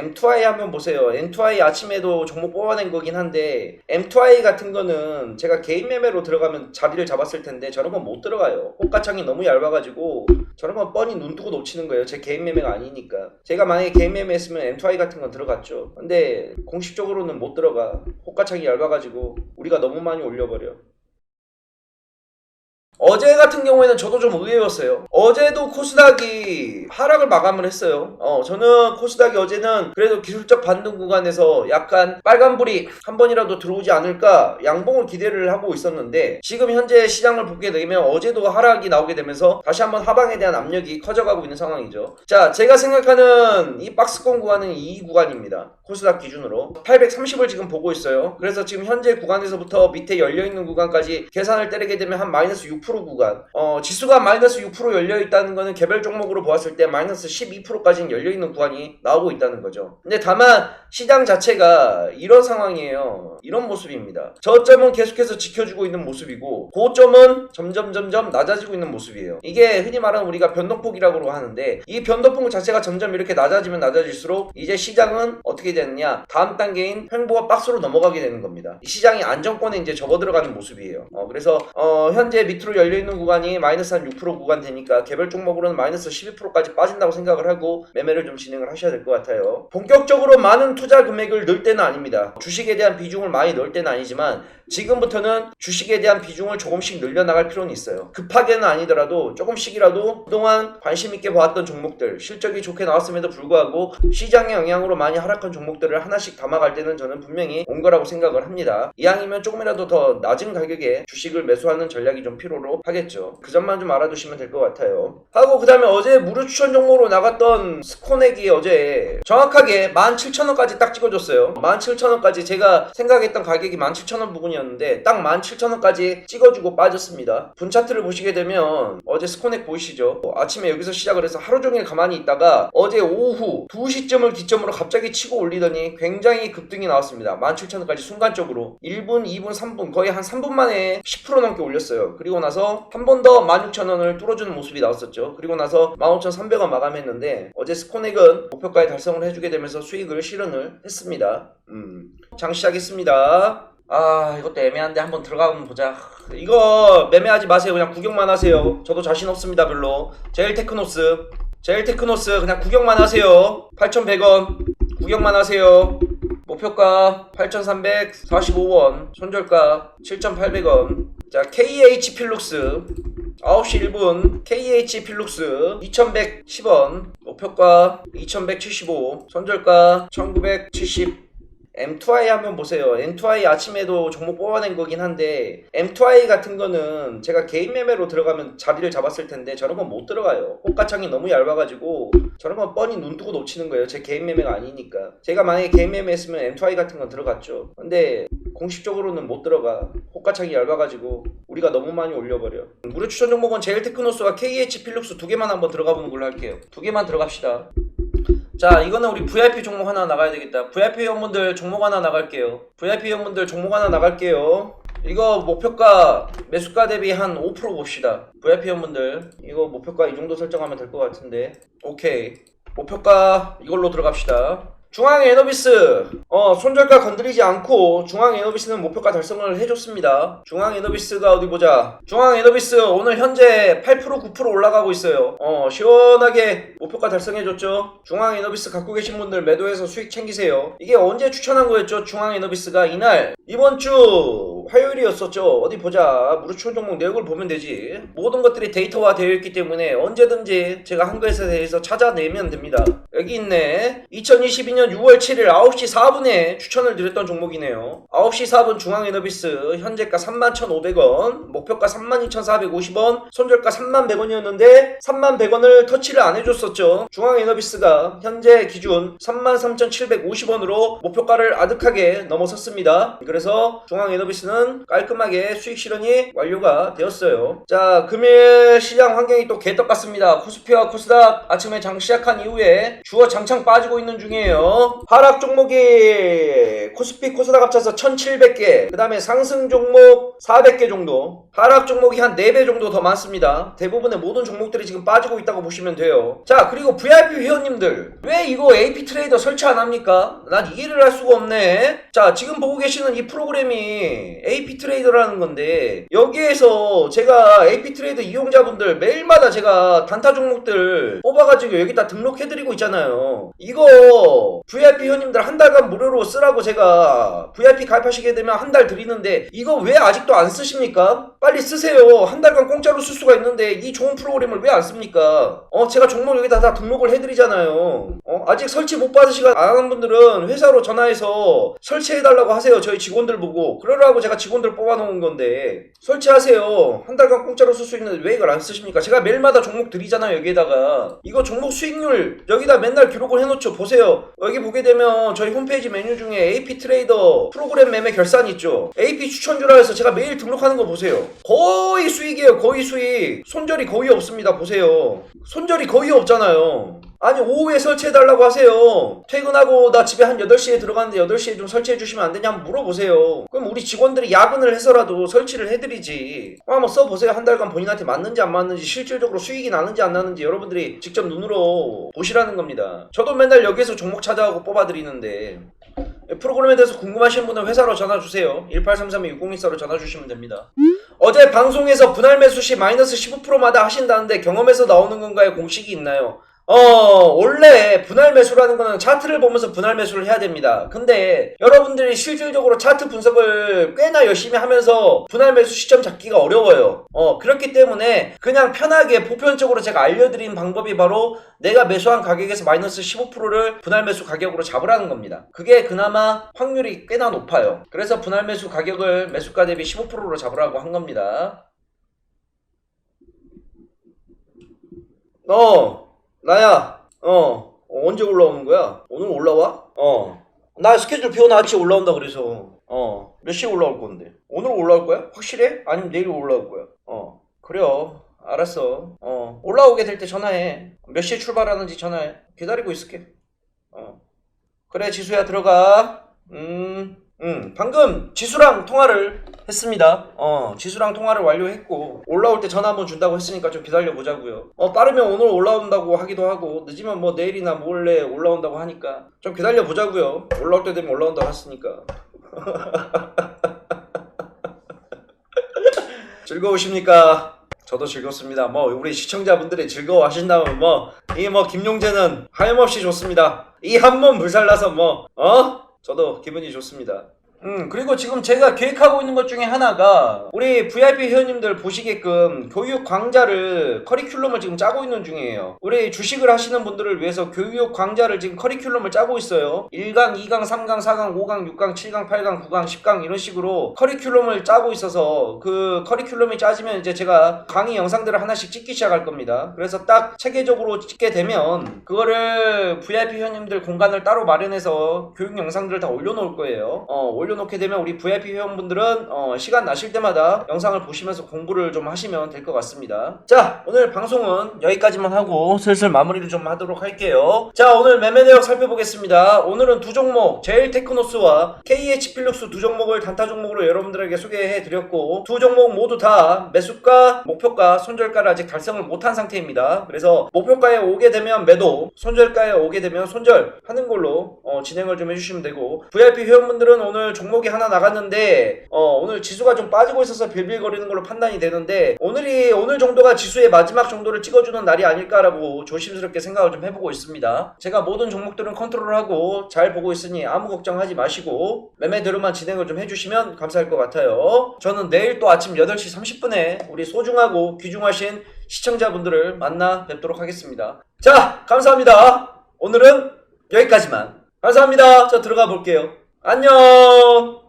M2i 한번 보세요. M2i 아침에도 종목 뽑아낸 거긴 한데 M2i 같은 거는 제가 개인 매매로 들어가면 자리를 잡았을 텐데 저런 건 못 들어가요. 호가창이 너무 얇아가지고 저런 건 뻔히 눈 뜨고 놓치는 거예요. 제 개인 매매가 아니니까. 제가 만약에 개인 매매 했으면 M2i 같은 건 들어갔죠. 근데 공식적으로는 못 들어가. 호가창이 얇아가지고 우리가 너무 많이 올려버려. 어제 같은 경우에는 저도 좀 의외였어요. 어제도 코스닥이 하락을 마감을 했어요. 어, 저는 코스닥이 어제는 그래도 기술적 반등 구간에서 약간 빨간불이 한 번이라도 들어오지 않을까 양봉을 기대를 하고 있었는데 지금 현재 시장을 보게 되면 어제도 하락이 나오게 되면서 다시 한번 하방에 대한 압력이 커져가고 있는 상황이죠. 자, 제가 생각하는 이 박스권 구간은 이 구간입니다. 코스닥 기준으로 830을 지금 보고 있어요. 그래서 지금 현재 구간에서부터 밑에 열려있는 구간까지 계산을 때리게 되면 한 마이너스 6% 구간 어, 지수가 마이너스 6% 열려있다는 거는 개별 종목으로 보았을 때 마이너스 12%까지는 열려있는 구간이 나오고 있다는 거죠. 근데 다만 시장 자체가 이런 상황이에요. 이런 모습입니다. 저점은 계속해서 지켜주고 있는 모습이고 고점은 점점 점점 낮아지고 있는 모습이에요. 이게 흔히 말하는 우리가 변동폭이라고 하는데 이 변동폭 자체가 점점 이렇게 낮아지면 낮아질수록 이제 시장은 어떻게 되느냐 다음 단계인 횡보와 박스로 넘어가게 되는 겁니다. 이 시장이 안정권에 이제 접어 들어가는 모습이에요. 어, 그래서 어, 현재 밑으로 열려 있는 구간이 마이너스 한 6% 구간 되니까 개별 종목으로는 마이너스 12%까지 빠진다고 생각을 하고 매매를 좀 진행을 하셔야 될 것 같아요. 본격적으로 많은 투자 금액을 넣을 때는 아닙니다. 주식에 대한 비중을 많이 넣을 때는 아니지만 지금부터는 주식에 대한 비중을 조금씩 늘려나갈 필요는 있어요. 급하게는 아니더라도 조금씩이라도 그동안 관심 있게 봐왔던 종목들, 실적이 좋게 나왔음에도 불구하고 시장의 영향으로 많이 하락한 종목들을 하나씩 담아갈 때는 저는 분명히 온 거라고 생각을 합니다. 이왕이면 조금이라도 더 낮은 가격에 주식을 매수하는 전략이 좀 필요로 하겠죠. 그 점만 좀 알아두시면 될 것 같아요. 하고 그 다음에 어제 무료 추천 종목으로 나갔던 스코넥이 어제 정확하게 17,000원까지 딱 찍어줬어요. 17,000원까지 제가 생각했던 가격이 17,000원 부분이 었는데 딱 17,000원까지 찍어주고 빠졌습니다. 분 차트를 보시게 되면 어제 스코넥 보이시죠? 어, 아침에 여기서 시작을 해서 하루 종일 가만히 있다가 어제 오후 2시쯤을 기점으로 갑자기 치고 올리더니 굉장히 급등이 나왔습니다. 17,000원까지 순간적으로 1분, 2분, 3분 거의 한 3분 만에 10% 넘게 올렸어요. 그리고 나서 한 번 더 16,000원을 뚫어주는 모습이 나왔었죠. 그리고 나서 15,300원 마감했는데 어제 스코넥은 목표가에 달성을 해주게 되면서 수익을 실현을 했습니다. 음. 장 시작했습니다. 아 이것도 애매한데 한번 들어가면 보자. 이거 매매하지 마세요. 그냥 구경만 하세요. 저도 자신 없습니다 별로. 제일 테크노스. 제일 테크노스 그냥 구경만 하세요. 8,100원. 구경만 하세요. 목표가 8,345원. 손절가 7,800원. 자 KH 필룩스. 9시 1분. KH 필룩스 2110원. 목표가 2175 손절가 1970 M2i 한번 보세요. M2i 아침에도 종목 뽑아낸 거긴 한데 M2i 같은 거는 제가 개인 매매로 들어가면 자리를 잡았을 텐데 저런 건 못 들어가요. 호가창이 너무 얇아가지고 저런 건 뻔히 눈 뜨고 놓치는 거예요. 제 개인 매매가 아니니까. 제가 만약에 개인 매매 했으면 M2i 같은 건 들어갔죠. 근데 공식적으로는 못 들어가. 호가창이 얇아가지고 우리가 너무 많이 올려버려. 무료 추천 종목은 제일 테크노스와 KH 필룩스 두 개만 한번 들어가 보는 걸로 할게요. 두 개만 들어갑시다. 자 이거는 우리 VIP 종목 하나 나가야 되겠다. VIP 회원분들 종목 하나 나갈게요. VIP 회원분들 종목 하나 나갈게요. 이거 목표가 매수가 대비 한 5% 봅시다. VIP 회원분들 이거 목표가 이 정도 설정하면 될 것 같은데. 오케이. 목표가 이걸로 들어갑시다 중앙 에너비스. 어 손절가 건드리지 않고 중앙 에너비스는 목표가 달성을 해줬습니다. 중앙 에너비스가 어디 보자. 중앙 에너비스 오늘 현재 8% 9% 올라가고 있어요. 어 시원하게 목표가 달성해줬죠. 중앙 에너비스 갖고 계신 분들 매도해서 수익 챙기세요. 이게 언제 추천한 거였죠? 중앙 에너비스가 이날. 이번 주 화요일이었었죠. 어디 보자. 무료 추천 종목 내역을 보면 되지. 모든 것들이 데이터화 되어 있기 때문에 언제든지 제가 한 것에 대해서 찾아내면 됩니다. 여기 있네. 2022년 6월 7일 9시 4분에 추천을 드렸던 종목이네요. 9시 4분 중앙에너비스 현재가 31,500원 목표가 32,450원 손절가 31,100원이었는데 31,100원을 터치를 안 해줬었죠. 중앙에너비스가 현재 기준 33,750원으로 목표가를 아득하게 넘어섰습니다. 그래서 중앙에너비스는 저는 깔끔하게 수익 실현이 완료가 되었어요. 자, 금일 시장 환경이 또 개떡 같습니다. 코스피와 코스닥 아침에 장 시작한 이후에 주어 장창 빠지고 있는 중이에요. 하락 종목이 코스피, 코스닥 합쳐서 1700개, 그 다음에 상승 종목 400개 정도, 하락 종목이 한 4배 정도 더 많습니다. 대부분의 모든 종목들이 지금 빠지고 있다고 보시면 돼요. 자, 그리고 VIP 회원님들, 왜 이거 AP 트레이더 설치 안 합니까? 난 이해를 할 수가 없네. 자, 지금 보고 계시는 이 프로그램이 AP 트레이더라는 건데, 여기에서 제가 AP 트레이더 이용자분들 매일마다 제가 단타 종목들 뽑아가지고 여기다 등록해드리고 있잖아요. 이거 VIP 회원님들 한 달간 무료로 쓰라고 제가 VIP 가입하시게 되면 한 달 드리는데, 이거 왜 아직도 안 쓰십니까? 빨리 쓰세요. 한 달간 공짜로 쓸 수가 있는데, 이 좋은 프로그램을 왜 안 씁니까? 어, 제가 종목 여기다 다 등록을 해드리잖아요. 어, 아직 설치 못 받으시고 안 하는 분들은 회사로 전화해서 설치해달라고 하세요. 저희 직원들 보고. 그러라고 제가 직원들 뽑아놓은 건데. 설치하세요. 한 달간 공짜로 쓸 수 있는데 왜 이걸 안 쓰십니까? 제가 매일마다 종목 드리잖아요. 여기에다가. 이거 종목 수익률 여기다 맨날 기록을 해놓죠. 보세요. 여기 보게 되면 저희 홈페이지 메뉴 중에 AP 트레이더 프로그램 매매 결산 있죠. AP 추천주라 해서 제가 매일 등록하는 거 보세요. 거의 수익이에요. 거의 수익. 손절이 거의 없습니다. 보세요. 손절이 거의 없잖아요. 아니 오후에 설치해달라고 하세요. 퇴근하고 나 집에 한 8시에 들어가는데 8시에 좀 설치해 주시면 안 되냐 한번 물어보세요. 그럼 우리 직원들이 야근을 해서라도 설치를 해드리지. 한번 써보세요. 한 달간 본인한테 맞는지 안 맞는지 실질적으로 수익이 나는지 안 나는지 여러분들이 직접 눈으로 보시라는 겁니다. 저도 맨날 여기에서 종목 찾아가고 뽑아드리는데 프로그램에 대해서 궁금하신 분은 회사로 전화 주세요. 1833-6014로 전화 주시면 됩니다. 어제 방송에서 분할 매수 시 마이너스 15%마다 하신다는데 경험에서 나오는 건가요? 공식이 있나요? 어, 원래 분할 매수라는 거는 차트를 보면서 분할 매수를 해야 됩니다. 근데 여러분들이 실질적으로 차트 분석을 꽤나 열심히 하면서 분할 매수 시점 잡기가 어려워요. 어, 그렇기 때문에 그냥 편하게 보편적으로 제가 알려드린 방법이 바로 내가 매수한 가격에서 마이너스 15%를 분할 매수 가격으로 잡으라는 겁니다. 그게 그나마 확률이 꽤나 높아요. 그래서 분할 매수 가격을 매수가 대비 15%로 잡으라고 한 겁니다. 어, 나야, 어, 어, 언제 올라오는 거야? 오늘 올라와? 어. 나 스케줄 비워놨지 올라온다 그래서. 어. 몇 시에 올라올 건데? 오늘 올라올 거야? 확실해? 아니면 내일 올라올 거야? 어. 그래요. 알았어. 어. 올라오게 될 때 전화해. 몇 시에 출발하는지 전화해. 기다리고 있을게. 어. 그래, 지수야, 들어가. 음, 음. 방금 지수랑 통화를 했습니다. 어, 지수랑 통화를 완료했고, 올라올 때 전화 한번 준다고 했으니까 좀 기다려 보자고요. 어, 빠르면 오늘 올라온다고 하기도 하고, 늦으면 뭐 내일이나 모레 올라온다고 하니까, 좀 기다려 보자고요. 올라올 때 되면 올라온다고 했으니까. 즐거우십니까? 저도 즐겁습니다. 뭐 우리 시청자분들이 즐거워하신다면 뭐 이 뭐 김용재는 하염없이 좋습니다. 이 한 몸 불살라서 뭐 어? 저도 기분이 좋습니다. 음 그리고 지금 제가 계획하고 있는 것 중에 하나가 우리 VIP 회원님들 보시게끔 교육 강좌를 커리큘럼을 지금 짜고 있는 중이에요. 우리 주식을 하시는 분들을 위해서 교육 강좌를 지금 커리큘럼을 짜고 있어요. 1강, 2강, 3강, 4강, 5강, 6강, 7강, 8강, 9강, 10강 이런 식으로 커리큘럼을 짜고 있어서 그 커리큘럼이 짜지면 이제 제가 강의 영상들을 하나씩 찍기 시작할 겁니다. 그래서 딱 체계적으로 찍게 되면 그거를 VIP 회원님들 공간을 따로 마련해서 교육 영상들을 다 올려놓을 거예요. 어, 올려놓게 되면 우리 VIP 회원분들은 어, 시간 나실 때마다 영상을 보시면서 공부를 좀 하시면 될 것 같습니다. 자, 오늘 방송은 여기까지만 하고 슬슬 마무리를 좀 하도록 할게요. 자, 오늘 매매 내역 살펴보겠습니다. 오늘은 두 종목, 제일 테크노스와 KH 필룩스 두 종목을 단타 종목으로 여러분들에게 소개해 드렸고 두 종목 모두 다 매수가, 목표가, 손절가를 아직 달성을 못한 상태입니다. 그래서 목표가에 오게 되면 매도, 손절가에 오게 되면 손절 하는 걸로 어, 진행을 좀 해주시면 되고 VIP 회원분들은 오늘 종목이 하나 나갔는데 어, 오늘 지수가 좀 빠지고 있어서 빌빌거리는 걸로 판단이 되는데 오늘이 오늘 정도가 지수의 마지막 정도를 찍어주는 날이 아닐까라고 조심스럽게 생각을 좀 해보고 있습니다. 제가 모든 종목들은 컨트롤하고 잘 보고 있으니 아무 걱정하지 마시고 매매대로만 진행을 좀 해주시면 감사할 것 같아요. 저는 내일 또 아침 8시 30분에 우리 소중하고 귀중하신 시청자분들을 만나 뵙도록 하겠습니다. 자, 감사합니다. 오늘은 여기까지만. 감사합니다. 저 들어가 볼게요. 안녕!